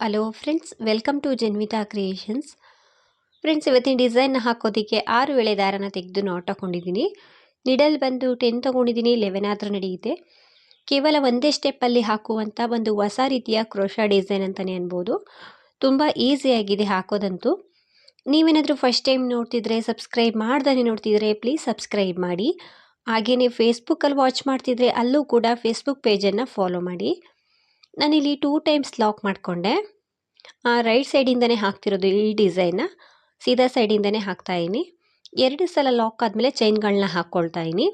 Hello friends welcome to Janvitha creations friends ಇವತ್ತಿನ design ಹಾಕೋದಕ್ಕೆ ಆರು ವೇಳೆ ದಾರನ ತೆಗೆದು ನೋಟ್ ಹಾಕೊಂಡಿದ್ದೀನಿ. ನಿಡಲ್ ಬಂದು ಟೆನ್ ತೊಗೊಂಡಿದ್ದೀನಿ ಲೆವೆನ್ ಆದರೂ ನಡೆಯುತ್ತೆ. ಕೇವಲ ಒಂದೇ ಸ್ಟೆಪ್ಪಲ್ಲಿ ಹಾಕುವಂಥ ಒಂದು ಹೊಸ ರೀತಿಯ ಕ್ರೋಶಾ ಡಿಸೈನ್ ಅಂತಲೇ ಅನ್ಬೋದು. ತುಂಬ ಈಸಿಯಾಗಿದೆ ಹಾಕೋದಂತೂ. ನೀವೇನಾದರೂ ಫಸ್ಟ್ ಟೈಮ್ ನೋಡ್ತಿದ್ರೆ ಸಬ್ಸ್ಕ್ರೈಬ್ ಮಾಡ್ದೇ ನೋಡ್ತಿದ್ರೆ ಪ್ಲೀಸ್ ಸಬ್ಸ್ಕ್ರೈಬ್ ಮಾಡಿ. ಹಾಗೆಯೇ ಫೇಸ್ಬುಕ್ಕಲ್ಲಿ ವಾಚ್ ಮಾಡ್ತಿದ್ರೆ, ಅಲ್ಲೂ ಕೂಡ ಫೇಸ್ಬುಕ್ ಪೇಜನ್ನು ಫಾಲೋ ಮಾಡಿ. ನಾನಿಲ್ಲಿ ಟೂ ಟೈಮ್ಸ್ ಲಾಕ್ ಮಾಡಿಕೊಂಡೆ. ರೈಟ್ ಸೈಡಿಂದನೇ ಹಾಕ್ತಿರೋದು ಈ ಡಿಸೈನ್ನ ಸೀದಾ ಸೈಡಿಂದನೇ ಹಾಕ್ತಾಯಿನಿ ಎರಡು ಸಲ ಲಾಕ್ ಆದಮೇಲೆ ಚೈನ್ಗಳನ್ನ ಹಾಕ್ಕೊಳ್ತಾ ಇದ್ದೀನಿ.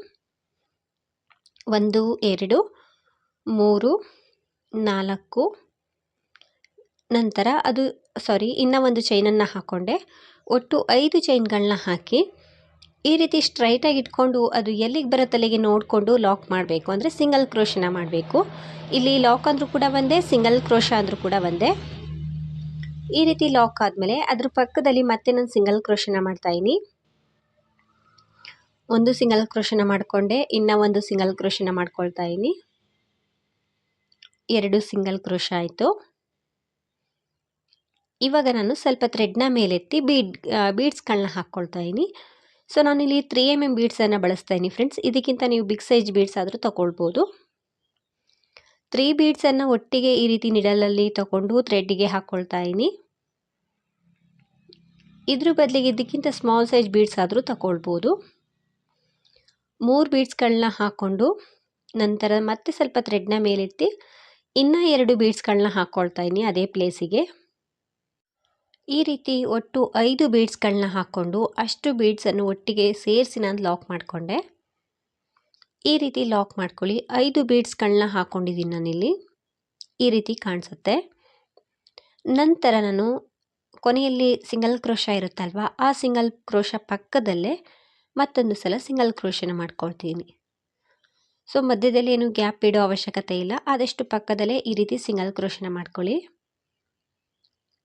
ಒಂದು, ಎರಡು, ಮೂರು, ನಾಲ್ಕು. ನಂತರ ಅದು ಸಾರಿ ಇನ್ನೂ ಒಂದು ಚೈನನ್ನು ಹಾಕ್ಕೊಂಡೆ ಒಟ್ಟು ಐದು ಚೈನ್ಗಳನ್ನ ಹಾಕಿ ಈ ರೀತಿ ಸ್ಟ್ರೈಟಾಗಿ ಇಟ್ಕೊಂಡು ಅದು ಎಲ್ಲಿಗೆ ಬರುತ್ತಲ್ಲಿಗೆ ನೋಡಿಕೊಂಡು ಲಾಕ್ ಮಾಡಬೇಕು. ಅಂದರೆ ಸಿಂಗಲ್ ಕ್ರೋಶನ ಮಾಡಬೇಕು. ಇಲ್ಲಿ ಲಾಕ್ ಅಂದರೂ ಕೂಡ ಒಂದೇ ಸಿಂಗಲ್ ಕ್ರೋಶ ಅಂದರೂ ಕೂಡ ಒಂದೇ. ಈ ರೀತಿ ಲಾಕ್ ಆದಮೇಲೆ ಅದ್ರ ಪಕ್ಕದಲ್ಲಿ ಮತ್ತೆ ನಾನು ಸಿಂಗಲ್ ಕ್ರೋಶನ ಮಾಡ್ತಾಯಿನಿ ಒಂದು ಸಿಂಗಲ್ ಕ್ರೋಶನ ಮಾಡಿಕೊಂಡೆ, ಇನ್ನೂ ಒಂದು ಸಿಂಗಲ್ ಕ್ರೋಶನ ಮಾಡ್ಕೊಳ್ತಾ ಇದ್ದೀನಿ ಎರಡು ಸಿಂಗಲ್ ಕ್ರೋಶ ಆಯಿತು. ಇವಾಗ ನಾನು ಸ್ವಲ್ಪ ಥ್ರೆಡ್ನ ಮೇಲೆತ್ತಿ ಬೀಡ್ ಬೀಡ್ಸ್ಗಳನ್ನ ಹಾಕ್ಕೊಳ್ತಾ ಇದ್ದೀನಿ ಸೊ ನಾನಿಲ್ಲಿ ತ್ರೀ ಎಂ ಎಂ ಬೀಡ್ಸನ್ನು ಬಳಸ್ತಾ ಇದ್ದೀನಿ ಫ್ರೆಂಡ್ಸ್ ಇದಕ್ಕಿಂತ ನೀವು ಬಿಗ್ ಸೈಜ್ ಬೀಡ್ಸ್ ಆದರೂ ತೊಗೊಳ್ಬೋದು. ತ್ರೀ ಬೀಡ್ಸನ್ನು ಒಟ್ಟಿಗೆ ಈ ರೀತಿ ನಿಡಲಲ್ಲಿ ತಗೊಂಡು ಥ್ರೆಡ್ಡಿಗೆ ಹಾಕ್ಕೊಳ್ತಾ ಇದ್ದೀನಿ. ಇದ್ರ ಬದಲಿಗೆ ಇದಕ್ಕಿಂತ ಸ್ಮಾಲ್ ಸೈಜ್ ಬೀಡ್ಸ್ ಆದರೂ ತಗೊಳ್ಬೋದು. ಮೂರು ಬೀಡ್ಸ್ಗಳನ್ನ ಹಾಕ್ಕೊಂಡು ನಂತರ ಮತ್ತೆ ಸ್ವಲ್ಪ ಥ್ರೆಡ್ನ ಮೇಲೆತ್ತಿ ಇನ್ನೂ ಎರಡು ಬೀಡ್ಸ್ಗಳನ್ನ ಹಾಕ್ಕೊಳ್ತಾ ಇದ್ದೀನಿ ಅದೇ ಪ್ಲೇಸಿಗೆ ಈ ರೀತಿ ಒಟ್ಟು ಐದು ಬೀಡ್ಸ್ಗಳನ್ನ ಹಾಕ್ಕೊಂಡು ಅಷ್ಟು ಬೀಡ್ಸನ್ನು ಒಟ್ಟಿಗೆ ಸೇರಿಸಿ ನಾನು ಲಾಕ್ ಮಾಡಿಕೊಂಡೆ. ಈ ರೀತಿ ಲಾಕ್ ಮಾಡ್ಕೊಳ್ಳಿ. ಐದು ಬೀಡ್ಸ್ಗಳನ್ನ ಹಾಕ್ಕೊಂಡಿದ್ದೀನಿ ನಾನಿಲ್ಲಿ. ಈ ರೀತಿ ಕಾಣಿಸುತ್ತೆ. ನಂತರ ನಾನು ಕೊನೆಯಲ್ಲಿ ಸಿಂಗಲ್ ಕ್ರೋಶ ಇರುತ್ತಲ್ವ, ಆ ಸಿಂಗಲ್ ಕ್ರೋಶ ಪಕ್ಕದಲ್ಲೇ ಮತ್ತೊಂದು ಸಲ ಸಿಂಗಲ್ ಕ್ರೋಶನ ಮಾಡ್ಕೊಳ್ತೀನಿ. ಸೊ ಮಧ್ಯದಲ್ಲಿ ಏನು ಗ್ಯಾಪ್ ಇಡೋ ಅವಶ್ಯಕತೆ ಇಲ್ಲ, ಆದಷ್ಟು ಪಕ್ಕದಲ್ಲೇ ಈ ರೀತಿ ಸಿಂಗಲ್ ಕ್ರೋಶನ ಮಾಡ್ಕೊಳ್ಳಿ.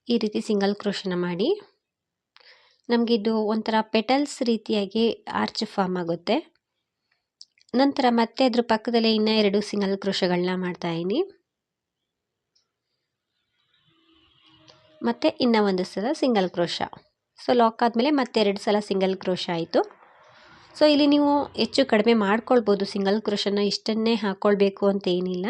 ಈ ರೀತಿ ಸಿಂಗಲ್ ಕ್ರೋಶನ ಮಾಡಿ. ನಮಗಿದು ಒಂಥರ ಪೆಟಲ್ಸ್ ರೀತಿಯಾಗಿ ಆರ್ಚ್ ಫಾರ್ಮ್ ಆಗುತ್ತೆ. ನಂತರ ಮತ್ತೆ ಅದ್ರ ಪಕ್ಕದಲ್ಲೇ ಇನ್ನೂ ಎರಡು ಸಿಂಗಲ್ ಕ್ರೋಶಗಳನ್ನ ಮಾಡ್ತಾಯಿದ್ದೀನಿ ಮತ್ತು ಇನ್ನೂ ಒಂದು ಸಲ ಸಿಂಗಲ್ ಕ್ರೋಶ. ಸೊ, ಲಾಕ್ ಆದಮೇಲೆ ಮತ್ತೆ ಎರಡು ಸಲ ಸಿಂಗಲ್ ಕ್ರೋಶ ಆಯಿತು. ಸೊ, ಇಲ್ಲಿ ನೀವು ಹೆಚ್ಚು ಕಡಿಮೆ ಮಾಡ್ಕೊಳ್ಬೋದು ಸಿಂಗಲ್ ಕ್ರೋಶನ ಇಷ್ಟನ್ನೇ ಹಾಕ್ಕೊಳ್ಬೇಕು ಅಂತ ಏನಿಲ್ಲ.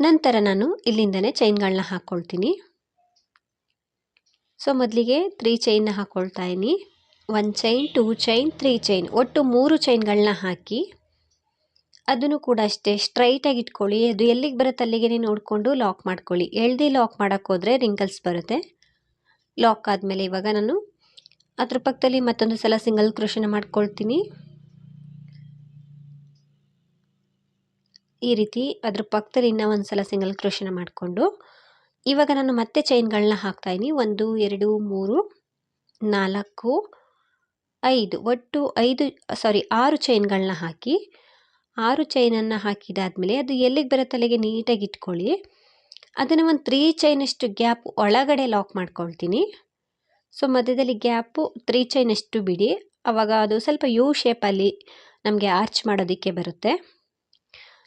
ನಂತರ ನಾನು ಇಲ್ಲಿಂದಲೇ ಚೈನ್ಗಳನ್ನ ಹಾಕ್ಕೊಳ್ತೀನಿ ಸೊ, ಮೊದಲಿಗೆ ತ್ರೀ ಚೈನ್ನ ಹಾಕ್ಕೊಳ್ತಾ ಇದ್ದೀನಿ one chain two chain three chain ಒಟ್ಟು ಮೂರು ಚೈನ್ಗಳನ್ನ ಹಾಕಿ, ಅದನ್ನು ಕೂಡ ಅಷ್ಟೇ ಸ್ಟ್ರೈಟಾಗಿ ಇಟ್ಕೊಳ್ಳಿ. ಅದು ಎಲ್ಲಿಗೆ ಬರುತ್ತೆ ಅಲ್ಲಿಗೆ ನೋಡಿಕೊಂಡು ಲಾಕ್ ಮಾಡ್ಕೊಳ್ಳಿ. ಎಳ್ದಿ ಲಾಕ್ ಮಾಡೋಕ್ಕೋದ್ರೆ ರಿಂಕಲ್ಸ್ ಬರುತ್ತೆ. ಲಾಕ್ ಆದಮೇಲೆ ಇವಾಗ ನಾನು ಅದ್ರ ಪಕ್ಕದಲ್ಲಿ ಮತ್ತೊಂದು ಸಲ ಸಿಂಗಲ್ ಕ್ರೋಶನ ಮಾಡ್ಕೊಳ್ತೀನಿ. ಈ ರೀತಿ ಅದ್ರ ಪಕ್ಕದಲ್ಲಿ ಇನ್ನೂ ಒಂದು ಸಲ ಸಿಂಗಲ್ ಕ್ರೋಶನ ಮಾಡಿಕೊಂಡು, ಇವಾಗ ನಾನು ಮತ್ತೆ ಚೈನ್ಗಳನ್ನ ಹಾಕ್ತಾಯಿದ್ದೀನಿ ಒಂದು, ಎರಡು, ಮೂರು, ನಾಲ್ಕು, ಐದು. ಒಟ್ಟು ಐದು ಸಾರಿ ಆರು ಚೈನ್ಗಳನ್ನ ಹಾಕಿ, ಆರು ಚೈನನ್ನು ಹಾಕಿದಾದಮೇಲೆ ಅದು ಎಲ್ಲಿಗೆ ಬರುತ್ತೆ ಅಲ್ಲಿಗೆ ನೀಟಾಗಿ ಇಟ್ಕೊಳ್ಳಿ. ಅದನ್ನು ಒಂದು ತ್ರೀ ಚೈನಷ್ಟು ಗ್ಯಾಪ್ ಒಳಗಡೆ ಲಾಕ್ ಮಾಡ್ಕೊಳ್ತೀನಿ. ಸೊ ಮಧ್ಯದಲ್ಲಿ ಗ್ಯಾಪು ತ್ರೀ ಚೈನಷ್ಟು ಬಿಡಿ. ಆವಾಗ ಅದು ಸ್ವಲ್ಪ ಯು ಶೇಪಲ್ಲಿ ನಮಗೆ ಆರ್ಚ್ ಮಾಡೋದಕ್ಕೆ ಬರುತ್ತೆ.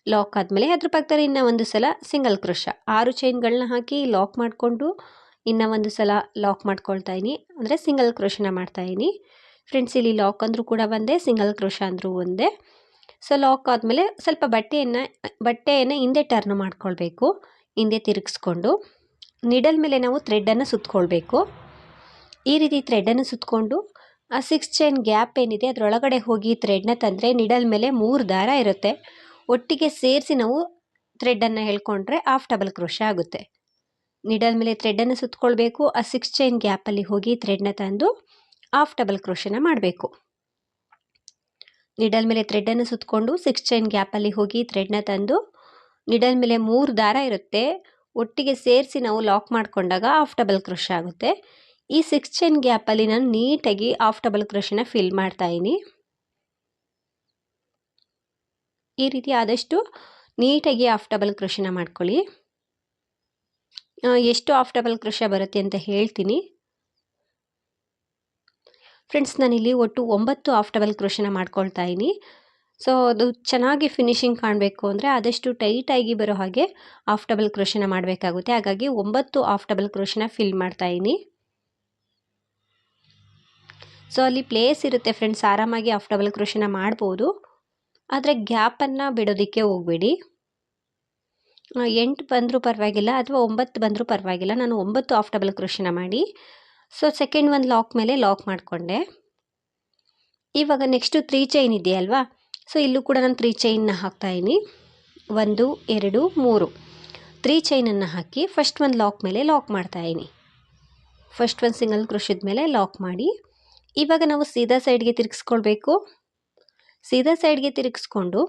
ಲಾಕ್ ಆದಮೇಲೆ ಅದ್ರ ಪಕ್ಕದಲ್ಲಿ ಇನ್ನೂ ಒಂದು ಸಲ ಸಿಂಗಲ್ ಕ್ರೋಶ ಆರು ಚೈನ್ಗಳನ್ನ ಹಾಕಿ ಲಾಕ್ ಮಾಡಿಕೊಂಡು ಇನ್ನೂ ಒಂದು ಸಲ ಲಾಕ್ ಮಾಡ್ಕೊಳ್ತಾ ಇದ್ದೀನಿ ಅಂದರೆ ಸಿಂಗಲ್ ಕ್ರೋಶನ ಮಾಡ್ತಾಯಿದ್ದೀನಿ ಫ್ರೆಂಡ್ಸ್ ಇಲ್ಲಿ ಲಾಕ್ ಅಂದರೂ ಕೂಡ ಒಂದೇ ಸಿಂಗಲ್ ಕ್ರೋಶ ಅಂದರೂ ಒಂದೇ. ಸೊ ಲಾಕ್ ಆದಮೇಲೆ ಸ್ವಲ್ಪ ಬಟ್ಟೆಯನ್ನು ಬಟ್ಟೆಯನ್ನು ಹಿಂದೆ ಟರ್ನ್ ಮಾಡ್ಕೊಳ್ಬೇಕು. ಹಿಂದೆ ತಿರುಗಿಸ್ಕೊಂಡು ನಿಡಲ್ ಮೇಲೆ ನಾವು ಥ್ರೆಡ್ಡನ್ನು ಸುತ್ತಕೊಳ್ಬೇಕು ಈ ರೀತಿ ಥ್ರೆಡ್ಡನ್ನು ಸುತ್ತಕೊಂಡು ಆ ಸಿಕ್ಸ್ ಚೈನ್ ಗ್ಯಾಪ್ ಏನಿದೆ ಅದರೊಳಗಡೆ ಹೋಗಿ ಥ್ರೆಡ್ನ ತಂದರೆ ನಿಡಲ್ ಮೇಲೆ ಮೂರು ದಾರ ಇರುತ್ತೆ. ಒಟ್ಟಿಗೆ ಸೇರಿಸಿ ನಾವು ಥ್ರೆಡ್ಡನ್ನು ಹೇಳ್ಕೊಂಡ್ರೆ ಆಫ್ ಡಬಲ್ ಕ್ರೋಶ ಆಗುತ್ತೆ. ನಿಡಲ್ ಮೇಲೆ ಥ್ರೆಡ್ಡನ್ನು ಸುತ್ತಕೊಳ್ಬೇಕು ಆ ಸಿಕ್ಸ್ ಚೈನ್ ಗ್ಯಾಪಲ್ಲಿ ಹೋಗಿ ಥ್ರೆಡ್ನ ತಂದು ಆಫ್ ಡಬಲ್ ಕ್ರೋಶನ ಮಾಡಬೇಕು. ನಿಡಲ್ ಮೇಲೆ ಥ್ರೆಡ್ಡನ್ನು ಸುತ್ತಕೊಂಡು ಸಿಕ್ಸ್ ಚೈನ್ ಗ್ಯಾಪಲ್ಲಿ ಹೋಗಿ ಥ್ರೆಡ್ನ ತಂದು ನಿಡಲ್ ಮೇಲೆ ಮೂರು ದಾರ ಇರುತ್ತೆ, ಒಟ್ಟಿಗೆ ಸೇರಿಸಿ ನಾವು ಲಾಕ್ ಮಾಡಿಕೊಂಡಾಗ ಆಫ್ ಡಬಲ್ ಕ್ರೋಶ ಆಗುತ್ತೆ. ಈ ಸಿಕ್ಸ್ ಚೈನ್ ಗ್ಯಾಪಲ್ಲಿ ನಾನು ನೀಟಾಗಿ ಆಫ್ ಡಬಲ್ ಕ್ರೋಶನ ಫಿಲ್ ಮಾಡ್ತಾಯಿದ್ದೀನಿ ಈ ರೀತಿ ಆದಷ್ಟು ನೀಟಾಗಿ ಆಫ್ ಡಬಲ್ ಕೃಷಿನ ಮಾಡ್ಕೊಳ್ಳಿ. ಎಷ್ಟು ಆಫ್ ಡಬಲ್ ಕ್ರೋಶ ಬರುತ್ತೆ ಅಂತ ಹೇಳ್ತೀನಿ. ಫ್ರೆಂಡ್ಸ್ ನಾನಿಲ್ಲಿ ಒಟ್ಟು ಒಂಬತ್ತು ಆಫ್ ಡಬಲ್ ಕೃಷಿನ ಮಾಡ್ಕೊಳ್ತಾ ಇದ್ದೀನಿ. ಸೊ ಅದು ಚೆನ್ನಾಗಿ ಫಿನಿಶಿಂಗ್ ಕಾಣಬೇಕು ಅಂದರೆ ಆದಷ್ಟು ಟೈಟಾಗಿ ಬರೋ ಹಾಗೆ ಆಫ್ ಡಬಲ್ ಕೃಷಿನ ಮಾಡಬೇಕಾಗುತ್ತೆ. ಹಾಗಾಗಿ ಒಂಬತ್ತು ಆಫ್ ಡಬಲ್ ಕೃಷಿನ ಫಿಲ್ ಮಾಡ್ತಾ ಇದ್ದೀನಿ. ಸೊ ಅಲ್ಲಿ ಪ್ಲೇಸ್ ಇರುತ್ತೆ ಫ್ರೆಂಡ್ಸ್ ಆರಾಮಾಗಿ ಆಫ್ ಡಬಲ್ ಕೃಷಿನ ಮಾಡ್ಬೋದು. ಆದರೆ ಗ್ಯಾಪನ್ನು ಬಿಡೋದಕ್ಕೆ ಹೋಗಬೇಡಿ. ಎಂಟು ಬಂದರೂ ಪರವಾಗಿಲ್ಲ ಅಥವಾ ಒಂಬತ್ತು ಬಂದರೂ ಪರವಾಗಿಲ್ಲ. ನಾನು ಒಂಬತ್ತು ಆಫ್ ಡಬಲ್ ಕ್ರೋಶನ ಮಾಡಿ. ಸೊ ಸೆಕೆಂಡ್ ಒಂದು ಲಾಕ್ ಮೇಲೆ ಲಾಕ್ ಮಾಡಿಕೊಂಡೆ. ಇವಾಗ ನೆಕ್ಸ್ಟು ತ್ರೀ ಚೈನ್ ಇದೆಯಲ್ವಾ? ಸೊ ಇಲ್ಲೂ ಕೂಡ ನಾನು ತ್ರೀ ಚೈನ್ನ ಹಾಕ್ತಾಯಿನಿ ಒಂದು, ಎರಡು, ಮೂರು. ತ್ರೀ ಚೈನನ್ನು ಹಾಕಿ ಫಸ್ಟ್ ಒಂದು ಲಾಕ್ ಮೇಲೆ ಲಾಕ್ ಮಾಡ್ತಾಯಿನಿ ಫಸ್ಟ್ ಒಂದು ಸಿಂಗಲ್ ಕೃಷಿದ ಮೇಲೆ ಲಾಕ್ ಮಾಡಿ. ಇವಾಗ ನಾವು ಸೀದಾ ಸೈಡ್ಗೆ ತಿರುಗಿಸ್ಕೊಳ್ಬೇಕು. ಸೀದಾ ಸೈಡ್ಗೆ ತಿರುಗಿಸ್ಕೊಂಡು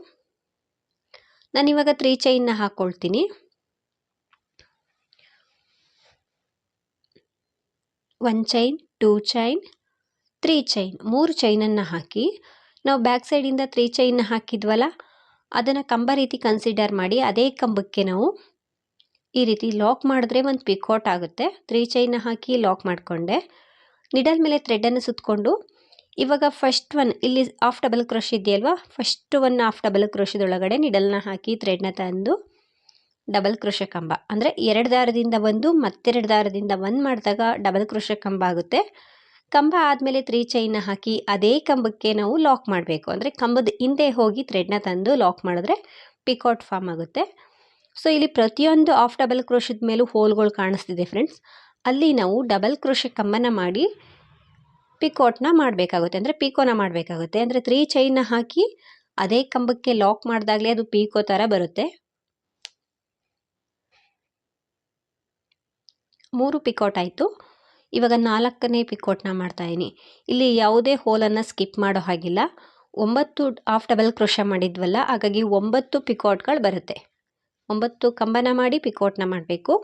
ನಾನು ಇವಾಗ ತ್ರೀ ಚೈನ್ನ ಹಾಕ್ಕೊಳ್ತೀನಿ one chain two chain three chain ಮೂರು ಚೈನನ್ನು ಹಾಕಿ, ನಾವು ಬ್ಯಾಕ್ ಸೈಡಿಂದ ತ್ರೀ ಚೈನ್ನ ಹಾಕಿದ್ವಲ್ಲ, ಅದನ್ನು ಕಂಬ ರೀತಿ ಕನ್ಸಿಡರ್ ಮಾಡಿ, ಅದೇ ಕಂಬಕ್ಕೆ ನಾವು ಈ ರೀತಿ ಲಾಕ್ ಮಾಡಿದ್ರೆ ಒಂದು ಪಿಕೋಟ್ ಆಗುತ್ತೆ. ತ್ರೀ ಚೈನ್ನ ಹಾಕಿ ಲಾಕ್ ಮಾಡಿಕೊಂಡೆ. ನಿಡಲ್ ಮೇಲೆ ಥ್ರೆಡನ್ನು ಸುತ್ತಕೊಂಡು ಇವಾಗ ಫಸ್ಟ್ ಒನ್ ಇಲ್ಲಿ ಆಫ್ ಡಬಲ್ ಕ್ರೋಶ್ ಇದೆಯಲ್ವಾ ಫಸ್ಟ್ ಒನ್ ಆಫ್ ಡಬಲ್ ಕ್ರೋಶದೊಳಗಡೆ ನಿಡಲ್ನ ಹಾಕಿ ಥ್ರೆಡ್ನ ತಂದು ಡಬಲ್ ಕ್ರೋಶ ಕಂಬ. ಅಂದರೆ ಎರಡು ದಾರದಿಂದ ಒಂದು, ಮತ್ತೆರಡು ದಾರದಿಂದ ಒಂದು ಮಾಡಿದಾಗ ಡಬಲ್ ಕ್ರೋಶ ಕಂಬ ಆಗುತ್ತೆ. ಕಂಬ ಆದಮೇಲೆ ತ್ರೀ ಚೈನ್ನ ಹಾಕಿ ಅದೇ ಕಂಬಕ್ಕೆ ನಾವು ಲಾಕ್ ಮಾಡಬೇಕು. ಅಂದರೆ ಕಂಬದ ಹಿಂದೆ ಹೋಗಿ ಥ್ರೆಡ್ನ ತಂದು ಲಾಕ್ ಮಾಡಿದ್ರೆ ಪಿಕಾಟ್ ಫಾರ್ಮ್ ಆಗುತ್ತೆ. ಸೊ ಇಲ್ಲಿ ಪ್ರತಿಯೊಂದು ಆಫ್ ಡಬಲ್ ಕ್ರೋಶದ ಮೇಲೂ ಹೋಲ್ಗಳು ಕಾಣಿಸ್ತಿದೆ ಫ್ರೆಂಡ್ಸ್ ಅಲ್ಲಿ ನಾವು ಡಬಲ್ ಕ್ರೋಶ ಕಂಬನ ಮಾಡಿ ಪಿಕೋಟ್ನ ಮಾಡಬೇಕಾಗುತ್ತೆ. ಅಂದರೆ ಪಿಕೋನ ಮಾಡಬೇಕಾಗುತ್ತೆ. ಅಂದರೆ ತ್ರೀ ಚೈನ್ನ ಹಾಕಿ ಅದೇ ಕಂಬಕ್ಕೆ ಲಾಕ್ ಮಾಡಿದಾಗಲೇ ಅದು ಪೀಕೋ ಥರ ಬರುತ್ತೆ. ಮೂರು ಪಿಕೋಟ್ ಆಯಿತು. ಇವಾಗ ನಾಲ್ಕನೇ ಪಿಕೋಟ್ನ ಮಾಡ್ತಾಯಿದ್ದೀನಿ ಇಲ್ಲಿ ಯಾವುದೇ ಹೋಲನ್ನು ಸ್ಕಿಪ್ ಮಾಡೋ ಹಾಗಿಲ್ಲ. ಒಂಬತ್ತು ಆಫ್ ಡಬಲ್ ಕ್ರೋಶ ಮಾಡಿದ್ವಲ್ಲ, ಹಾಗಾಗಿ ಒಂಬತ್ತು ಪಿಕೋಟ್ಗಳು ಬರುತ್ತೆ. ಒಂಬತ್ತು ಕಂಬನ ಮಾಡಿ ಪಿಕೋಟ್ನ ಮಾಡಬೇಕು.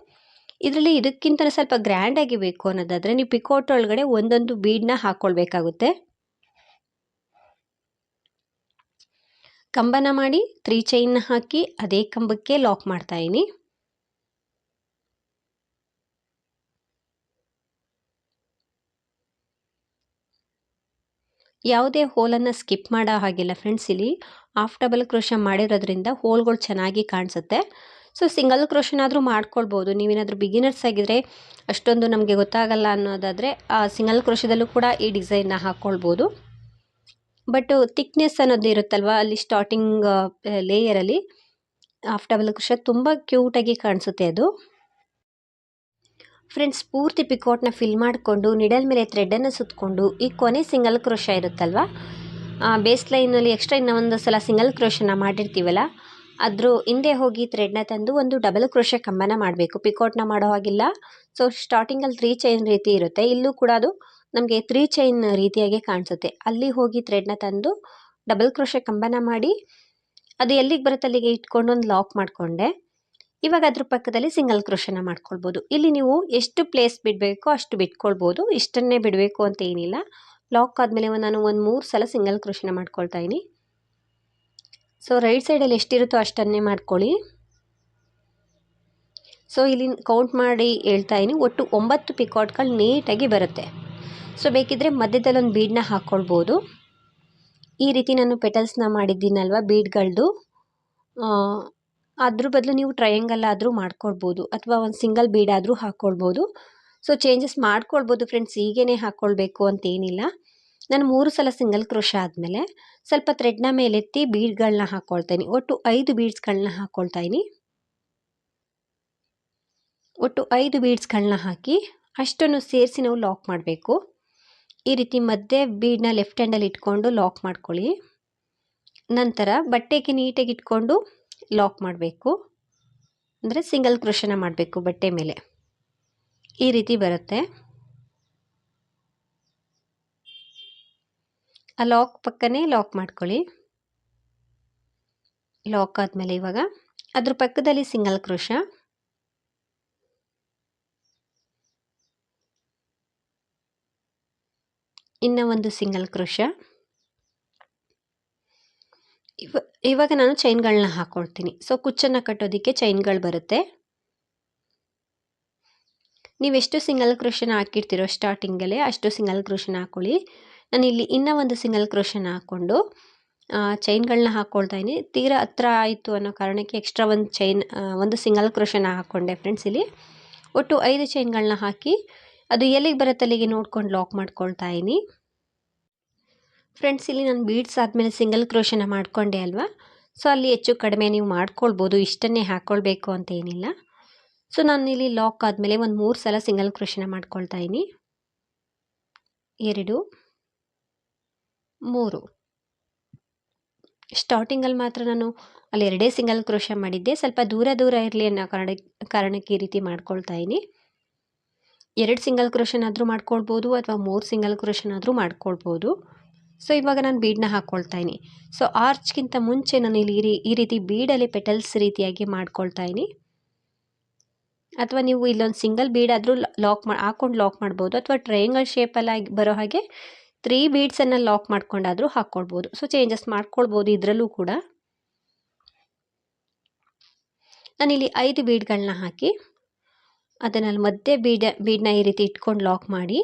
ಇದರಲ್ಲಿ ಇದಕ್ಕಿಂತ ಸ್ವಲ್ಪ ಗ್ರ್ಯಾಂಡಾಗಿ ಬೇಕು ಅನ್ನೋದಾದರೆ ನೀವು ಪಿಕೋಟ್ ಒಳಗಡೆ ಒಂದೊಂದು ಬೀಡನ್ನ ಹಾಕ್ಕೊಳ್ಬೇಕಾಗುತ್ತೆ ಕಂಬನ ಮಾಡಿ ತ್ರೀ ಚೈನ್ನ ಹಾಕಿ ಅದೇ ಕಂಬಕ್ಕೆ ಲಾಕ್ ಮಾಡ್ತಾ ಮಾಡ್ತಾಯಿನಿ ಯಾವುದೇ ಹೋಲನ್ನು ಸ್ಕಿಪ್ ಮಾಡೋ ಹಾಗಿಲ್ಲ ಫ್ರೆಂಡ್ಸ್ ಇಲ್ಲಿ ಆಫ್ ಡಬಲ್ ಕ್ರೋಶ ಮಾಡಿರೋದ್ರಿಂದ ಹೋಲ್ಗಳು ಚೆನ್ನಾಗಿ ಕಾಣಿಸುತ್ತೆ. ಸೊ ಸಿಂಗಲ್ ಕ್ರೋಷನಾದರೂ ಮಾಡ್ಕೊಳ್ಬೋದು. ನೀವೇನಾದರೂ ಬಿಗಿನರ್ಸ್ ಆಗಿದ್ದರೆ ಅಷ್ಟೊಂದು ನಮಗೆ ಗೊತ್ತಾಗಲ್ಲ ಅನ್ನೋದಾದರೆ ಸಿಂಗಲ್ ಕ್ರೋಷದಲ್ಲೂ ಕೂಡ ಈ ಡಿಸೈನ್ನ ಹಾಕ್ಕೊಳ್ಬೋದು ಬಟ್ ತಿಕ್ನೆಸ್ ಅನ್ನೋದು ಇರುತ್ತಲ್ವ, ಅಲ್ಲಿ ಸ್ಟಾರ್ಟಿಂಗ್ ಲೇಯರಲ್ಲಿ ಆಫ್ ಡಬಲ್ ಕ್ರೋಶ ತುಂಬ ಕ್ಯೂಟಾಗಿ ಕಾಣಿಸುತ್ತೆ ಅದು. ಫ್ರೆಂಡ್ಸ್ ಪೂರ್ತಿ ಪಿಕೋಟ್ನ ಫಿಲ್ ಮಾಡಿಕೊಂಡು ನಿಡಲ್ ಮೇಲೆ ಥ್ರೆಡ್ಡನ್ನು ಸುತ್ತಕೊಂಡು ಈ ಕೊನೆ ಸಿಂಗಲ್ ಕ್ರೋಷ ಇರುತ್ತಲ್ವ? ಬೇಸ್ ಲೈನಲ್ಲಿ ಎಕ್ಸ್ಟ್ರಾ ಇನ್ನೊಂದು ಸಲ ಸಿಂಗಲ್ ಕ್ರೋಷನ್ನ ಮಾಡಿರ್ತೀವಲ್ಲ ಅದ್ರ ಹಿಂದೆ ಹೋಗಿ ಥ್ರೆಡ್ನ ತಂದು ಒಂದು ಡಬಲ್ ಕ್ರೋಷೆ ಕಂಬನ ಮಾಡಬೇಕು. ಪಿಕೋಟ್ನ ಮಾಡೋ ಹಾಗಿಲ್ಲ. ಸೊ ಸ್ಟಾರ್ಟಿಂಗಲ್ಲಿ ತ್ರೀ ಚೈನ್ ರೀತಿ ಇರುತ್ತೆ. ಇಲ್ಲೂ ಕೂಡ ಅದು ನಮಗೆ ತ್ರೀ ಚೈನ್ ರೀತಿಯಾಗಿ ಕಾಣಿಸುತ್ತೆ. ಅಲ್ಲಿ ಹೋಗಿ ಥ್ರೆಡ್ನ ತಂದು ಡಬಲ್ ಕ್ರೋಷೆ ಕಂಬನ ಮಾಡಿ ಅದು ಎಲ್ಲಿಗೆ ಬರುತ್ತೆ? ಅಲ್ಲಿಗೆ ಇಟ್ಕೊಂಡು ಒಂದು ಲಾಕ್ ಮಾಡಿಕೊಂಡೆ. ಇವಾಗ ಅದ್ರ ಪಕ್ಕದಲ್ಲಿ ಸಿಂಗಲ್ ಕ್ರೋಶನ ಮಾಡ್ಕೊಳ್ಬೋದು. ಇಲ್ಲಿ ನೀವು ಎಷ್ಟು ಪ್ಲೇಸ್ ಬಿಡಬೇಕೋ ಅಷ್ಟು ಬಿಟ್ಕೊಳ್ಬೋದು. ಇಷ್ಟನ್ನೇ ಬಿಡಬೇಕು ಅಂತ ಏನಿಲ್ಲ. ಲಾಕ್ ಆದಮೇಲೆ ನಾನು ಒಂದು ಮೂರು ಸಲ ಸಿಂಗಲ್ ಕ್ರೋಶನ ಮಾಡ್ಕೊಳ್ತಾ ಇದ್ದೀನಿ ಸೊ ರೈಟ್ ಸೈಡಲ್ಲಿ ಎಷ್ಟಿರುತ್ತೋ ಅಷ್ಟನ್ನೇ ಮಾಡ್ಕೊಳ್ಳಿ. ಸೊ ಇಲ್ಲಿ ಕೌಂಟ್ ಮಾಡಿ ಹೇಳ್ತಾ ಇದ್ದೀನಿ. ಒಟ್ಟು ಒಂಬತ್ತು ಪಿಕಾಟ್ಗಳು ನೀಟಾಗಿ ಬರುತ್ತೆ. ಸೊ ಬೇಕಿದ್ದರೆ ಮಧ್ಯದಲ್ಲಿ ಒಂದು ಬೀಡನ್ನ ಹಾಕ್ಕೊಳ್ಬೋದು ಈ ರೀತಿ ನಾನು ಪೆಟಲ್ಸ್ನ ಮಾಡಿದ್ದೀನಲ್ವ ಬೀಡ್ಗಳದ್ದು ಅದ್ರ ಬದಲು ನೀವು ಟ್ರಯಾಂಗಲ್ ಆದರೂ ಮಾಡ್ಕೊಳ್ಬೋದು. ಅಥವಾ ಒಂದು ಸಿಂಗಲ್ ಬೀಡ್ ಆದರೂ ಹಾಕ್ಕೊಳ್ಬೋದು ಸೊ ಚೇಂಜಸ್ ಮಾಡ್ಕೊಳ್ಬೋದು ಫ್ರೆಂಡ್ಸ್ ಹೀಗೇ ಹಾಕ್ಕೊಳ್ಬೇಕು ಅಂತೇನಿಲ್ಲ. ನಾನು ಮೂರು ಸಲ ಸಿಂಗಲ್ ಕ್ರೋಶ ಆದಮೇಲೆ ಸ್ವಲ್ಪ ಥ್ರೆಡ್ನ ಮೇಲೆತ್ತಿ ಬೀಡ್ಗಳನ್ನ ಹಾಕ್ಕೊಳ್ತೀನಿ ಒಟ್ಟು ಐದು ಬೀಡ್ಸ್ಗಳನ್ನ ಹಾಕ್ಕೊಳ್ತಾಯಿನಿ ಒಟ್ಟು ಐದು ಬೀಡ್ಸ್ಗಳನ್ನ ಹಾಕಿ ಅಷ್ಟನ್ನು ಸೇರಿಸಿ ನಾವು ಲಾಕ್ ಮಾಡಬೇಕು. ಈ ರೀತಿ ಮಧ್ಯೆ ಬೀಡ್ನ ಲೆಫ್ಟ್ ಹ್ಯಾಂಡಲ್ಲಿ ಇಟ್ಕೊಂಡು ಲಾಕ್ ಮಾಡ್ಕೊಳ್ಳಿ. ನಂತರ ಬಟ್ಟೆಗೆ ನೀಟಾಗಿ ಇಟ್ಕೊಂಡು ಲಾಕ್ ಮಾಡಬೇಕು. ಅಂದರೆ ಸಿಂಗಲ್ ಕ್ರೋಶನ ಮಾಡಬೇಕು ಬಟ್ಟೆ ಮೇಲೆ. ಈ ರೀತಿ ಬರುತ್ತೆ. ಆ ಲಾಕ್ ಪಕ್ಕನೇ ಲಾಕ್ ಮಾಡ್ಕೊಳ್ಳಿ. ಲಾಕ್ ಆದಮೇಲೆ ಇವಾಗ ಅದ್ರ ಪಕ್ಕದಲ್ಲಿ ಸಿಂಗಲ್ ಕ್ರೋಶ. ಇನ್ನ ಒಂದು ಸಿಂಗಲ್ ಕ್ರೋಶ. ಇವ, ಇವಾಗ ನಾನು ಚೈನ್ಗಳನ್ನ ಹಾಕೊಳ್ತೀನಿ. ಸೊ ಕುಚ್ಚನ್ನು ಕಟ್ಟೋದಕ್ಕೆ ಚೈನ್ಗಳು ಬರುತ್ತೆ. ನೀವೆಷ್ಟು ಸಿಂಗಲ್ ಕ್ರೋಶನ ಹಾಕಿರ್ತೀರೋ ಸ್ಟಾರ್ಟಿಂಗಲ್ಲೇ ಅಷ್ಟು ಸಿಂಗಲ್ ಕ್ರೋಶನ ಹಾಕ್ಕೊಳ್ಳಿ ನಾನು ಇಲ್ಲಿ ಇನ್ನೂ ಒಂದು ಸಿಂಗಲ್ ಕ್ರೋಷನ್ ಹಾಕ್ಕೊಂಡು ಚೈನ್ಗಳನ್ನ ಹಾಕ್ಕೊಳ್ತಾ ಇದ್ದೀನಿ. ತೀರಾ ಹತ್ರ ಆಯಿತು ಅನ್ನೋ ಕಾರಣಕ್ಕೆ ಎಕ್ಸ್ಟ್ರಾ ಒಂದು ಚೈನ್ ಒಂದು ಸಿಂಗಲ್ ಕ್ರೋಷನ್ನ ಹಾಕ್ಕೊಂಡೆ ಫ್ರೆಂಡ್ಸ್ ಇಲ್ಲಿ. ಒಟ್ಟು ಐದು ಚೈನ್ಗಳನ್ನ ಹಾಕಿ, ಅದು ಎಲ್ಲಿಗೆ ಬರುತ್ತೆ ಅಲ್ಲಿಗೆ ನೋಡ್ಕೊಂಡು ಲಾಕ್ ಮಾಡ್ಕೊಳ್ತಾ ಇದ್ದೀನಿ. ಫ್ರೆಂಡ್ಸ್ ಇಲ್ಲಿ ನಾನು ಬೀಡ್ಸ್ ಆದಮೇಲೆ ಸಿಂಗಲ್ ಕ್ರೋಷನ್ನ ಮಾಡ್ಕೊಂಡೆ ಅಲ್ವಾ? ಸೊ ಅಲ್ಲಿ ಹೆಚ್ಚು ಕಡಿಮೆ ನೀವು ಮಾಡ್ಕೊಳ್ಬೋದು. ಇಷ್ಟನ್ನೇ ಹಾಕ್ಕೊಳ್ಬೇಕು ಅಂತ ಏನಿಲ್ಲ. ಸೊ ನಾನು ಇಲ್ಲಿ ಲಾಕ್ ಆದಮೇಲೆ ಒಂದು ಮೂರು ಸಲ ಸಿಂಗಲ್ ಕ್ರೋಷನ್ನ ಮಾಡ್ಕೊಳ್ತಾ ಇದ್ದೀನಿ. ಎರಡು. ಮೂರು. ಸ್ಟಾರ್ಟಿಂಗಲ್ಲಿ ಮಾತ್ರ ನಾನು ಅಲ್ಲಿ ಎರಡೇ ಸಿಂಗಲ್ ಕ್ರೋಶ ಮಾಡಿದ್ದೆ. ಸ್ವಲ್ಪ ದೂರ ದೂರ ಇರಲಿ ಅನ್ನೋ ಕಾರಣ ಕಾರಣಕ್ಕೆ ಈ ರೀತಿ ಮಾಡ್ಕೊಳ್ತಾ ಇದ್ದೀನಿ. ಎರಡು ಸಿಂಗಲ್ ಕ್ರೋಶನಾದರೂ ಮಾಡ್ಕೊಳ್ಬೋದು ಅಥವಾ ಮೂರು ಸಿಂಗಲ್ ಕ್ರೋಶನಾದರೂ ಮಾಡ್ಕೊಳ್ಬೋದು. ಸೊ ಇವಾಗ ನಾನು ಬೀಡನ್ನ ಹಾಕ್ಕೊಳ್ತಾ ಇದ್ದೀನಿ. ಸೊ ಆರ್ಚ್ಗಿಂತ ಮುಂಚೆ ನಾನು ಇಲ್ಲಿ ಈ ರೀತಿ ಬೀಡಲ್ಲಿ ಪೆಟಲ್ಸ್ ರೀತಿಯಾಗಿ ಮಾಡ್ಕೊಳ್ತಾ ಇದ್ದೀನಿ. ಅಥವಾ ನೀವು ಇಲ್ಲೊಂದು ಸಿಂಗಲ್ ಬೀಡಾದರೂ ಲಾಕ್ ಮಾ ಹಾಕ್ಕೊಂಡು ಲಾಕ್ ಮಾಡ್ಬೋದು. ಅಥವಾ ಟ್ರಯಾಂಗಲ್ ಶೇಪಲ್ಲಾಗಿ ಬರೋ ಹಾಗೆ ತ್ರೀ ಬೀಡ್ಸನ್ನು ಲಾಕ್ ಮಾಡ್ಕೊಂಡಾದರೂ ಹಾಕ್ಕೊಳ್ಬೋದು ಸೊ ಚೇಂಜಸ್ ಮಾಡ್ಕೊಳ್ಬೋದು ಇದರಲ್ಲೂ ಕೂಡ. ನಾನಿಲ್ಲಿ ಐದು ಬೀಡ್ಗಳನ್ನ ಹಾಕಿ ಅದನ್ನಲ್ಲಿ ಮಧ್ಯೆ ಬೀಡ ಬೀಡನ್ನ ಈ ರೀತಿ ಇಟ್ಕೊಂಡು ಲಾಕ್ ಮಾಡಿ.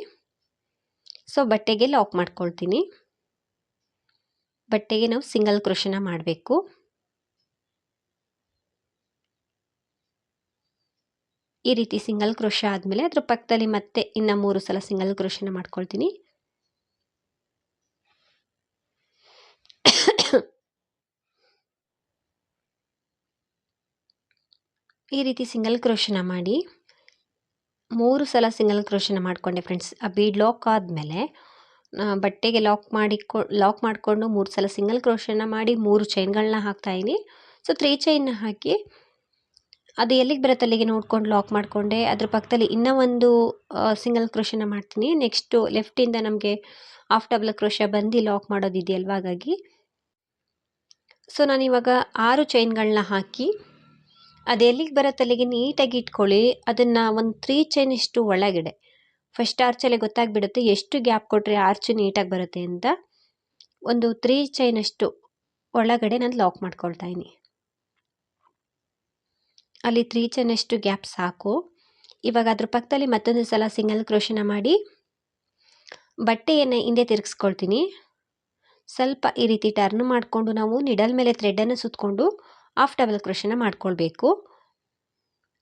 ಸೊ ಬಟ್ಟೆಗೆ ಲಾಕ್ ಮಾಡ್ಕೊಳ್ತೀನಿ. ಬಟ್ಟೆಗೆ ನಾವು ಸಿಂಗಲ್ ಕ್ರೋಶನ ಮಾಡಬೇಕು. ಈ ರೀತಿ ಸಿಂಗಲ್ ಕ್ರೋಶ ಆದಮೇಲೆ ಅದ್ರ ಪಕ್ಕದಲ್ಲಿ ಮತ್ತೆ ಇನ್ನು ಮೂರು ಸಲ ಸಿಂಗಲ್ ಕ್ರೋಶನ ಮಾಡ್ಕೊಳ್ತೀನಿ. ಈ ರೀತಿ ಸಿಂಗಲ್ ಕ್ರೋಶನ ಮಾಡಿ, ಮೂರು ಸಲ ಸಿಂಗಲ್ ಕ್ರೋಶನ ಮಾಡಿಕೊಂಡೆ ಫ್ರೆಂಡ್ಸ್ ಆ ಬೀಡ್ ಲಾಕ್ ಆದಮೇಲೆ ಬಟ್ಟೆಗೆ ಲಾಕ್ ಮಾಡಿ ಲಾಕ್ ಮಾಡಿಕೊಂಡು ಮೂರು ಸಲ ಸಿಂಗಲ್ ಕ್ರೋಶನ ಮಾಡಿ ಮೂರು ಚೈನ್ಗಳನ್ನ ಹಾಕ್ತಾಯಿನಿ ಸೊ ತ್ರೀ ಚೈನ್ನ ಹಾಕಿ, ಅದು ಎಲ್ಲಿಗೆ ಬರುತ್ತೆ ಅಲ್ಲಿಗೆ ನೋಡ್ಕೊಂಡು ಲಾಕ್ ಮಾಡಿಕೊಂಡೆ. ಅದ್ರ ಪಕ್ಕದಲ್ಲಿ ಇನ್ನೂ ಒಂದು ಸಿಂಗಲ್ ಕ್ರೋಶನ ಮಾಡ್ತೀನಿ. ನೆಕ್ಸ್ಟು ಲೆಫ್ಟಿಂದ ನಮಗೆ ಆಫ್ ಡಬಲ್ ಕ್ರೋಶ ಬಂದು ಲಾಕ್ ಮಾಡೋದಿದೆಯಲ್ವ ಹಾಗಾಗಿ. ಸೊ ನಾನಿವಾಗ ಆರು ಚೈನ್ಗಳನ್ನ ಹಾಕಿ ಅದು ಎಲ್ಲಿಗೆ ಬರುತ್ತೆ ಅಲ್ಲಿಗೆ ನೀಟಾಗಿ ಇಟ್ಕೊಳ್ಳಿ, ಅದನ್ನು ಒಂದು ತ್ರೀ ಚೈನ್ ಇಷ್ಟು ಒಳಗಡೆ. ಫಸ್ಟ್ ಆರ್ಚಲ್ಲಿ ಗೊತ್ತಾಗ್ಬಿಡುತ್ತೆ ಎಷ್ಟು ಗ್ಯಾಪ್ ಕೊಟ್ಟರೆ ಆರ್ಚು ನೀಟಾಗಿ ಬರುತ್ತೆ ಅಂತ. ಒಂದು ತ್ರೀ ಚೈನ್ ಅಷ್ಟು ಒಳಗಡೆ ನಾನು ಲಾಕ್ ಮಾಡ್ಕೊಳ್ತಾ ಇದ್ದೀನಿ ಅಲ್ಲಿ ತ್ರೀ ಚೈನ್ ಗ್ಯಾಪ್ ಸಾಕು. ಇವಾಗ ಅದ್ರ ಪಕ್ಕದಲ್ಲಿ ಮತ್ತೊಂದು ಸಲ ಸಿಂಗಲ್ ಕ್ರೋಶನ ಮಾಡಿ, ಬಟ್ಟೆಯನ್ನು ಹಿಂದೆ ತಿರುಗಿಸ್ಕೊಳ್ತೀನಿ. ಸ್ವಲ್ಪ ಈ ರೀತಿ ಟರ್ನ್ ಮಾಡಿಕೊಂಡು ನಾವು ನಿಡಲ್ ಮೇಲೆ ಥ್ರೆಡ್ಡನ್ನು ಸುತ್ತಕೊಂಡು ಆಫ್ ಡಬಲ್ ಕ್ರೋಶನ ಮಾಡ್ಕೊಳ್ಬೇಕು.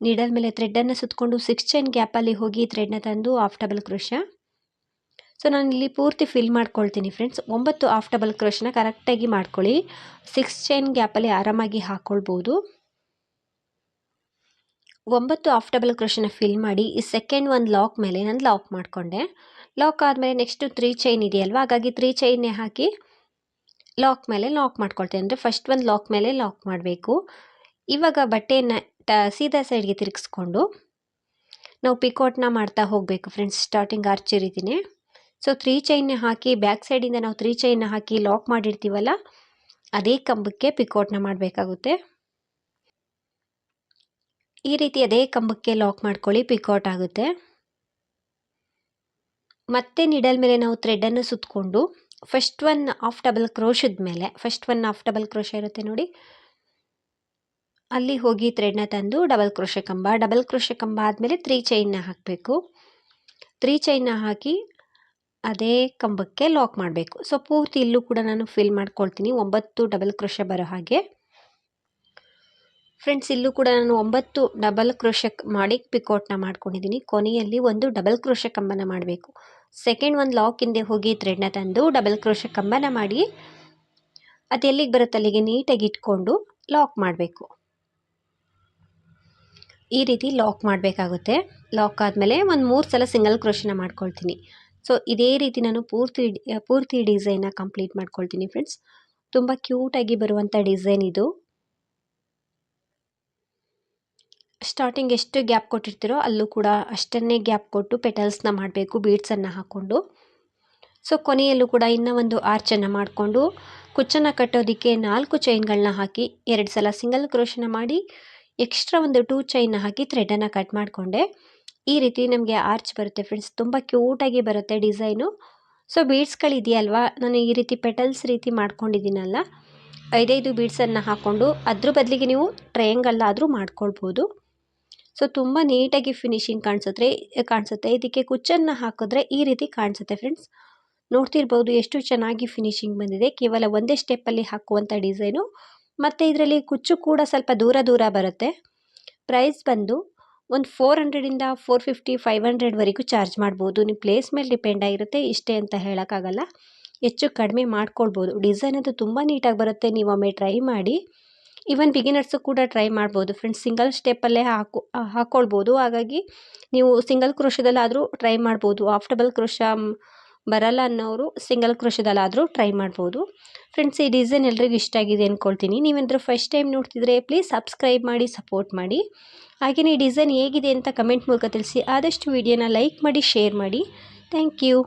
ನೀಡಲ್ ಮೇಲೆ ಥ್ರೆಡ್ಡನ್ನು ಸುತ್ತಕೊಂಡು ಸಿಕ್ಸ್ ಚೈನ್ ಗ್ಯಾಪಲ್ಲಿ ಹೋಗಿ ಥ್ರೆಡ್ನ ತಂದು ಆಫ್ ಡಬಲ್ ಕ್ರೋಶ ಸೊ ನಾನು ಇಲ್ಲಿ ಪೂರ್ತಿ ಫಿಲ್ ಮಾಡ್ಕೊಳ್ತೀನಿ ಫ್ರೆಂಡ್ಸ್ ಒಂಬತ್ತು ಆಫ್ ಡಬಲ್ ಕ್ರೋಶನ ಕರೆಕ್ಟಾಗಿ ಮಾಡ್ಕೊಳ್ಳಿ. ಸಿಕ್ಸ್ ಚೈನ್ ಗ್ಯಾಪಲ್ಲಿ ಆರಾಮಾಗಿ ಹಾಕ್ಕೊಳ್ಬೋದು ಒಂಬತ್ತು ಆಫ್ ಡಬಲ್ ಕ್ರೋಶನ ಫಿಲ್ ಮಾಡಿ ಈ ಸೆಕೆಂಡ್ ಒಂದು ಲಾಕ್ ಮೇಲೆ ನಾನು ಲಾಕ್ ಮಾಡಿಕೊಂಡೆ. ಲಾಕ್ ಆದಮೇಲೆ ನೆಕ್ಸ್ಟು ತ್ರೀ ಚೈನ್ ಇದೆಯಲ್ವ? ಹಾಗಾಗಿ ತ್ರೀ ಚೈನ್ನೇ ಹಾಕಿ ಲಾಕ್ ಮೇಲೆ ಲಾಕ್ ಮಾಡ್ಕೊಳ್ತೀವಿ ಅಂದರೆ ಫಸ್ಟ್ ಒಂದು ಲಾಕ್ ಮೇಲೆ ಲಾಕ್ ಮಾಡಬೇಕು. ಇವಾಗ ಬಟ್ಟೆಯನ್ನು ಟ, ಸೀದಾ ಸೈಡ್ಗೆ ತಿರುಗಿಸ್ಕೊಂಡು ನಾವು ಪಿಕೋಟ್ನ ಮಾಡ್ತಾ ಹೋಗಬೇಕು ಫ್ರೆಂಡ್ಸ್ ಸ್ಟಾರ್ಟಿಂಗ್ ಆರ್ಚ್ ರೀತಿನೇ ಸೊ ತ್ರೀ ಚೈನ್ನ ಹಾಕಿ ಬ್ಯಾಕ್ ಸೈಡಿಂದ ನಾವು ತ್ರೀ ಚೈನ್ನ ಹಾಕಿ ಲಾಕ್ ಮಾಡಿರ್ತೀವಲ್ಲ, ಅದೇ ಕಂಬಕ್ಕೆ ಪಿಕೋಟ್ನ ಮಾಡಬೇಕಾಗುತ್ತೆ. ಈ ರೀತಿ ಅದೇ ಕಂಬಕ್ಕೆ ಲಾಕ್ ಮಾಡ್ಕೊಳ್ಳಿ ಪಿಕೋಟ್ ಆಗುತ್ತೆ. ಮತ್ತೆ ನಿಡಲ್ ಮೇಲೆ ನಾವು ಥ್ರೆಡನ್ನು ಸುತ್ತಕೊಂಡು ಫಸ್ಟ್ ಒನ್ ಆಫ್ ಡಬಲ್ ಕ್ರೋಶದ ಮೇಲೆ first one of double crochet ಇರುತ್ತೆ ನೋಡಿ. ಅಲ್ಲಿ ಹೋಗಿ ಥ್ರೆಡ್ನ ತಂದು ಡಬಲ್ ಕ್ರೋಶ ಕಂಬ ಡಬಲ್ ಕ್ರೋಶ ಕಂಬ ಆದಮೇಲೆ ತ್ರೀ ಚೈನ್ನ ಹಾಕಬೇಕು. ತ್ರೀ ಚೈನ್ನ ಹಾಕಿ ಅದೇ ಕಂಬಕ್ಕೆ ಲಾಕ್ ಮಾಡಬೇಕು. ಸೊ ಪೂರ್ತಿ ಇಲ್ಲೂ ಕೂಡ ನಾನು ಫಿಲ್ ಮಾಡ್ಕೊಳ್ತೀನಿ. ಒಂಬತ್ತು ಡಬಲ್ ಕ್ರೋಶ ಬರೋ ಹಾಗೆ. ಫ್ರೆಂಡ್ಸ್ ಇಲ್ಲೂ ಕೂಡ ನಾನು ಒಂಬತ್ತು ಡಬಲ್ ಕ್ರೋಶಕ್ ಮಾಡಿ ಪಿಕೋಟ್ನ ಮಾಡ್ಕೊಂಡಿದ್ದೀನಿ ಕೊನೆಯಲ್ಲಿ ಒಂದು ಡಬಲ್ ಕ್ರೋಶ ಕಂಬನ ಮಾಡಬೇಕು. ಸೆಕೆಂಡ್ ಒಂದು ಲಾಕ್ ಹಿಂದೆ ಹೋಗಿ ಥ್ರೆಡ್ನ ತಂದು ಡಬಲ್ ಕ್ರೋಶ ಕಂಬನ ಮಾಡಿ, ಅದು ಎಲ್ಲಿಗೆ ಬರುತ್ತೆ ಅಲ್ಲಿಗೆ ನೀಟಾಗಿ ಇಟ್ಕೊಂಡು ಲಾಕ್ ಮಾಡಬೇಕು. ಈ ರೀತಿ ಲಾಕ್ ಮಾಡಬೇಕಾಗುತ್ತೆ. ಲಾಕ್ ಆದಮೇಲೆ ಒಂದು ಮೂರು ಸಲ ಸಿಂಗಲ್ ಕ್ರೋಶನ ಮಾಡ್ಕೊಳ್ತೀನಿ. ಸೊ ಇದೇ ರೀತಿ ನಾನು ಪೂರ್ತಿ ಪೂರ್ತಿ ಡಿಸೈನ್ನ ಕಂಪ್ಲೀಟ್ ಮಾಡ್ಕೊಳ್ತೀನಿ ಫ್ರೆಂಡ್ಸ್ ತುಂಬ ಕ್ಯೂಟಾಗಿ ಬರುವಂಥ ಡಿಸೈನ್ ಇದು. ಸ್ಟಾರ್ಟಿಂಗ್ ಎಷ್ಟು ಗ್ಯಾಪ್ ಕೊಟ್ಟಿರ್ತೀರೋ ಅಲ್ಲೂ ಕೂಡ ಅಷ್ಟನ್ನೇ ಗ್ಯಾಪ್ ಕೊಟ್ಟು ಪೆಟಲ್ಸ್ನ ಮಾಡಬೇಕು ಬೀಡ್ಸನ್ನು ಹಾಕ್ಕೊಂಡು ಸೊ ಕೊನೆಯಲ್ಲೂ ಕೂಡ ಇನ್ನೂ ಒಂದು ಆರ್ಚನ್ನು ಮಾಡಿಕೊಂಡು, ಕುಚ್ಚನ್ನು ಕಟ್ಟೋದಕ್ಕೆ ನಾಲ್ಕು ಚೈನ್ಗಳನ್ನ ಹಾಕಿ, ಎರಡು ಸಲ ಸಿಂಗಲ್ ಕ್ರೋಶನ ಮಾಡಿ ಎಕ್ಸ್ಟ್ರಾ ಒಂದು ಟೂ ಚೈನ್ನ ಹಾಕಿ ಥ್ರೆಡನ್ನು ಕಟ್ ಮಾಡಿಕೊಂಡೆ. ಈ ರೀತಿ ನಮಗೆ ಆರ್ಚ್ ಬರುತ್ತೆ ಫ್ರೆಂಡ್ಸ್ ತುಂಬ ಕ್ಯೂಟಾಗಿ ಬರುತ್ತೆ ಡಿಸೈನು ಸೊ ಬೀಡ್ಸ್ಗಳಿದೆಯಲ್ವ ನಾನು ಈ ರೀತಿ ಪೆಟಲ್ಸ್ ರೀತಿ ಮಾಡ್ಕೊಂಡಿದ್ದೀನಲ್ಲ, ಐದೈದು ಬೀಡ್ಸನ್ನು ಹಾಕ್ಕೊಂಡು ಅದ್ರ ಬದಲಿಗೆ ನೀವು ಟ್ರಯಾಂಗಲ್ ಆದರೂ ಮಾಡ್ಕೊಳ್ಬೋದು. ಸೊ ತುಂಬ ನೀಟಾಗಿ ಫಿನಿಶಿಂಗ್ ಕಾಣಿಸುತ್ತೆ ಕಾಣಿಸುತ್ತೆ. ಇದಕ್ಕೆ ಕುಚ್ಚನ್ನು ಹಾಕಿದ್ರೆ ಈ ರೀತಿ ಕಾಣಿಸುತ್ತೆ ಫ್ರೆಂಡ್ಸ್ ನೋಡ್ತಿರ್ಬೋದು ಎಷ್ಟು ಚೆನ್ನಾಗಿ ಫಿನಿಶಿಂಗ್ ಬಂದಿದೆ. ಕೇವಲ ಒಂದೇ ಸ್ಟೆಪ್ಪಲ್ಲಿ ಹಾಕುವಂಥ ಡಿಸೈನು ಮತ್ತು ಇದರಲ್ಲಿ ಕುಚ್ಚು ಕೂಡ ಸ್ವಲ್ಪ ದೂರ ದೂರ ಬರುತ್ತೆ. ಪ್ರೈಸ್ ಬಂದು ಒಂದು ಫೋರ್ ಹಂಡ್ರೆಡಿಂದ ಫೋರ್ ಫಿಫ್ಟಿ ಫೈವ್ ಹಂಡ್ರೆಡ್ವರೆಗೂ ಚಾರ್ಜ್ ಮಾಡ್ಬೋದು. ನಿಮ್ಮ ಪ್ಲೇಸ್ ಮೇಲೆ ಡಿಪೆಂಡ್ ಆಗಿರುತ್ತೆ. ಇಷ್ಟೇ ಅಂತ ಹೇಳೋಕ್ಕಾಗಲ್ಲ. ಹೆಚ್ಚು ಕಡಿಮೆ ಮಾಡ್ಕೊಳ್ಬೋದು. ಡಿಸೈನ್ ಅದು ತುಂಬ ನೀಟಾಗಿ ಬರುತ್ತೆ. ನೀವು ಒಮ್ಮೆ ಟ್ರೈ ಮಾಡಿ. ಈವನ್ ಬಿಗಿನರ್ಸು ಕೂಡ ಟ್ರೈ ಮಾಡ್ಬೋದು. ಫ್ರೆಂಡ್ಸ್ ಸಿಂಗಲ್ ಸ್ಟೆಪ್ಪಲ್ಲೇ ಹಾಕು ಹಾಕ್ಕೊಳ್ಬೋದು ಹಾಗಾಗಿ ನೀವು ಸಿಂಗಲ್ ಕ್ರೋಶದಲ್ಲಾದರೂ ಟ್ರೈ ಮಾಡ್ಬೋದು. ಆಫ್ಟಬಲ್ ಕ್ರೋಶ ಬರಲ್ಲ ಅನ್ನೋರು ಸಿಂಗಲ್ ಕ್ರೋಶದಲ್ಲಾದರೂ ಟ್ರೈ ಮಾಡ್ಬೋದು. ಫ್ರೆಂಡ್ಸ್ ಈ ಡಿಸೈನ್ ಎಲ್ರಿಗೂ ಇಷ್ಟ ಆಗಿದೆ ಅಂದ್ಕೊಳ್ತೀನಿ ನೀವೇನಾದರೂ ಫಸ್ಟ್ ಟೈಮ್ ನೋಡ್ತಿದ್ರೆ ಪ್ಲೀಸ್ ಸಬ್ಸ್ಕ್ರೈಬ್ ಮಾಡಿ ಸಪೋರ್ಟ್ ಮಾಡಿ. ಹಾಗೆಯೇ ಈ ಡಿಸೈನ್ ಹೇಗಿದೆ ಅಂತ ಕಮೆಂಟ್ ಮೂಲಕ ತಿಳಿಸಿ. ಆದಷ್ಟು ವಿಡಿಯೋನ ಲೈಕ್ ಮಾಡಿ ಶೇರ್ ಮಾಡಿ. Thank you